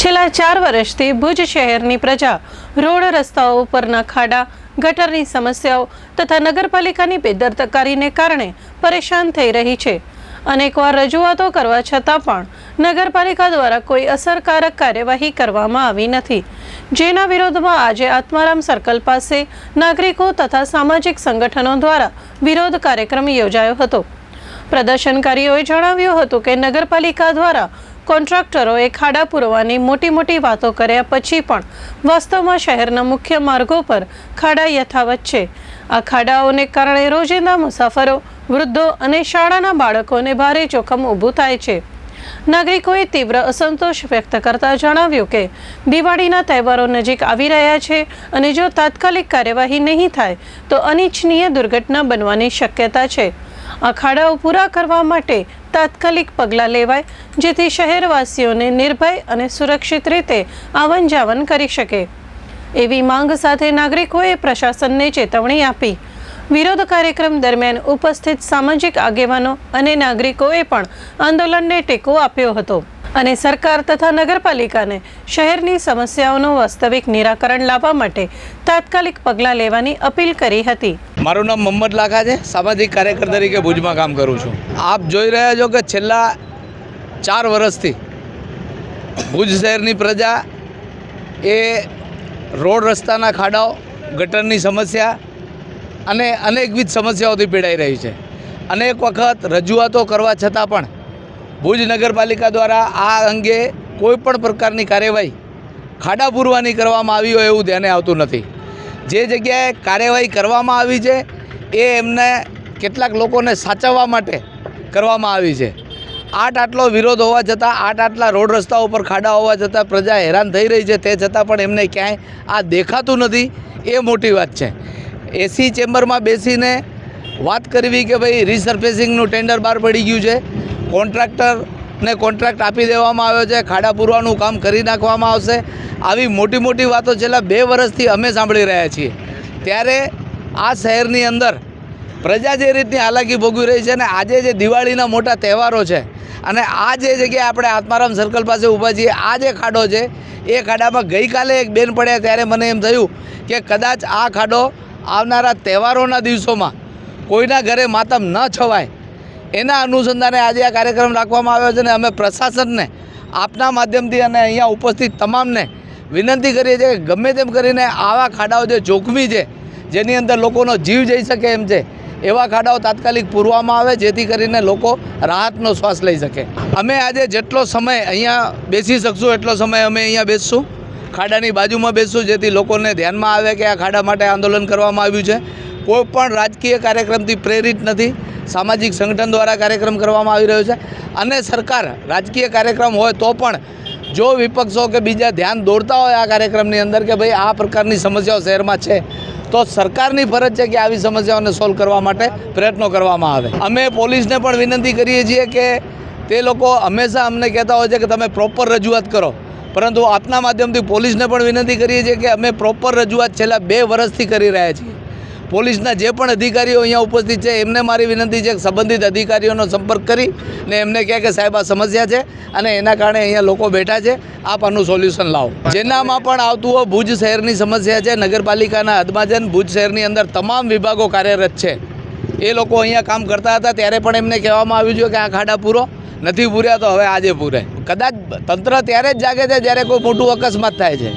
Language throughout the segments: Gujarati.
છેલ્લા ચાર વર્ષથી ભુજ શહેરની પ્રજા રોડ રસ્તાઓ ઉપરના ખાડા, ગટરની સમસ્યાઓ તથા નગરપાલિકાની બેદરકારીને કારણે પરેશાન થઈ રહી છે. અનેકવાર રજૂઆતો કરવા છતાં પણ નગરપાલિકા દ્વારા કોઈ અસરકારક કાર્યવાહી કરવામાં આવી નથી. જેના વિરોધમાં આજે આત્મારામ સર્કલ પાસે નાગરિકો તથા સામાજિક સંગઠનો દ્વારા વિરોધ કાર્યક્રમ યોજાયો હતો. પ્રદર્શનકારીઓએ જણાવ્યું હતું કે નગરપાલિકા દ્વારા કોન્ટ્રાક્ટરોએ ખાડા પૂરવાની મોટી મોટી વાતો કર્યા પછી પણ વાસ્તવમાં શહેરના મુખ્ય માર્ગો પર ખાડા યથાવત છે. આ ખાડાઓને કારણે રોજિંદા મુસાફરો, વૃદ્ધો અને શાળાના બાળકોને ભારે જોખમ ઊભું થાય છે. નાગરિકોએ તીવ્ર અસંતોષ વ્યક્ત કરતા જણાવ્યું કે, દિવાળીના તહેવારો નજીક આવી રહ્યા છે અને જો તાત્કાલિક કાર્યવાહી નહીં થાય, તો અનિચ્છનીય દુર્ઘટના બનવાની શક્યતા છે. આ ખાડાઓ પૂરા કરવા માટે તાત્કાલિક પગલાં લેવાય જેથી શહેરવાસીઓને નિર્ભય અને સુરક્ષિત રીતે આવન જાવન કરી શકે. એવી માંગ સાથે નાગરિકોએ પ્રશાસનને ચેતવણી આપી. વિરોધ કાર્યક્રમ દરમિયાન ઉપસ્થિત સામાજિક આગેવાનો અને નાગરિકોએ પણ આંદોલનને ટેકો આપ્યો હતો અને સરકાર તથા નગરપાલિકાને શહેરની સમસ્યાઓનું વાસ્તવિક નિરાકરણ લાવવા માટે તાત્કાલિક પગલાં લેવાની અપીલ કરી હતી. મારું નામ મોહમ્મદ લાખા છે. સામાજિક કાર્યકર તરીકે ભુજમાં કામ કરું છું. આપ જોઈ રહ્યા છો કે છેલ્લા ચાર વર્ષથી ભુજ શહેરની પ્રજા એ રોડ રસ્તાના ખાડાઓ, ગટરની સમસ્યા અને અનેકવિધ સમસ્યાઓથી પીડાઈ રહી છે. અનેક વખત રજૂઆતો કરવા છતાં પણ ભુજ નગરપાલિકા દ્વારા આ અંગે કોઈ પણ પ્રકારની કાર્યવાહી ખાડા પૂરવાની કરવામાં આવી હોય એવું ધ્યાને આવતું નથી. જે જગ્યાએ કાર્યવાહી કરવામાં આવી છે, એ એમને કેટલાક લોકોને સાચવવા માટે કરવામાં આવી છે. આઠ આટલો વિરોધ હોવા છતાં, આઠ આટલા રોડ રસ્તા ઉપર ખાડા હોવા છતાં પ્રજા હેરાન થઈ રહી છે. તે છતાં પણ એમને ક્યાંય આ દેખાતું નથી. એ મોટી વાત છે. એસી ચેમ્બરમાં બેસીને વાત કરવી કે ભાઈ રિસર્ફેસિંગનું ટેન્ડર બહાર પડી ગયું છે. કોન્ટ્રાક્ટરને કોન્ટ્રાક્ટ આપી દેવામાં આવ્યો છે. ખાડા પૂરવાનું કામ કરી નાખવામાં આવશે. આવી મોટી મોટી વાતો છેલ્લા બે વર્ષથી અમે સાંભળી રહ્યા છીએ. ત્યારે આ શહેરની અંદર પ્રજા જે રીતની હાલાકી ભોગવી રહી છે અને આજે જે દિવાળીના મોટા તહેવારો છે અને આ જે જગ્યાએ આપણે આત્મારામ સર્કલ પાસે ઊભા છીએ, આ જે ખાડો છે, એ ખાડામાં ગઈકાલે એક બેન પડ્યા ત્યારે મને એમ થયું કે કદાચ આ ખાડો આવનારા તહેવારોના દિવસોમાં કોઈના ઘરે માતમ ન છવાય. એના અનુસંધાને આજે આ કાર્યક્રમ રાખવામાં આવ્યો છે અને અમે પ્રશાસનને આપના માધ્યમથી અને અહીંયા ઉપસ્થિત તમામને વિનંતી કરીએ છીએ કે ગમે તેમ કરીને આવા ખાડાઓ જે જોખમી છે, જેની અંદર લોકોનો જીવ જઈ શકે એમ છે એવા ખાડાઓ તાત્કાલિક પૂરવામાં આવે જેથી કરીને લોકો રાહતનો શ્વાસ લઈ શકે. અમે આજે જેટલો સમય અહીંયા બેસી શકશું, એટલો સમય અમે અહીંયા બેસશું. ખાડાની બાજુમાં બેસશું, જેથી લોકોને ધ્યાનમાં આવે કે આ ખાડા માટે આંદોલન કરવામાં આવ્યું છે. કોઈ પણ રાજકીય કાર્યક્રમથી પ્રેરિત નથી. સામાજિક સંગઠન દ્વારા કાર્યક્રમ કરવામાં આવી રહ્યો છે. અને સરકાર રાજકીય કાર્યક્રમ હોય તો પણ જો વિપક્ષો કે બીજા ધ્યાન દોરતા હોય આ કાર્યક્રમની અંદર કે ભાઈ આ પ્રકારની સમસ્યાઓ શહેરમાં છે તો સરકારની ફરજ છે કે આવી સમસ્યાઓને સોલ્વ કરવા માટે પ્રયત્નો કરવામાં આવે. અમે પોલીસને પણ વિનંતી કરીએ છીએ કે તે લોકો હંમેશા અમને કહેતા હોય છે કે તમે પ્રોપર રજૂઆત કરો. પરંતુ આપના માધ્યમથી પોલીસને પણ વિનંતી કરીએ છીએ કે અમે પ્રોપર રજૂઆત છેલ્લા બે વર્ષથી કરી રહ્યા છીએ. પોલીસના જે પણ અધિકારીઓ અહીંયા ઉપસ્થિત છે, એમને મારી વિનંતી છે સંબંધિત અધિકારીઓનો સંપર્ક કરી ને એમને કહે કે સાહેબ આ સમસ્યા છે અને એના કારણે અહીંયા લોકો બેઠા છે, આપ આનું સોલ્યુશન લાવો. જેનામાં પણ આવતું હોય, ભુજ શહેરની સમસ્યા છે, નગરપાલિકાના હદમાજન ભુજ શહેરની અંદર તમામ વિભાગો કાર્યરત છે. એ લોકો અહીંયા કામ કરતા હતા, ત્યારે પણ એમને કહેવામાં આવ્યું છે કે આ ખાડા પૂરો, નથી પૂર્યા તો હવે આજે પૂરે. કદાચ તંત્ર ત્યારે જ જાગે છે જ્યારે કોઈ મોટું અકસ્માત થાય છે.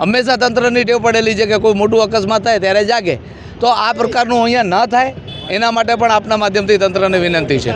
હંમેશા તંત્રની ટેવ પડેલી છે કે કોઈ મોટું અકસ્માત થાય ત્યારે જાગે. તો આ પ્રકારનું અહીંયા ન થાય. એના માટે પણ આપના માધ્યમથી તંત્રને વિનંતી છે.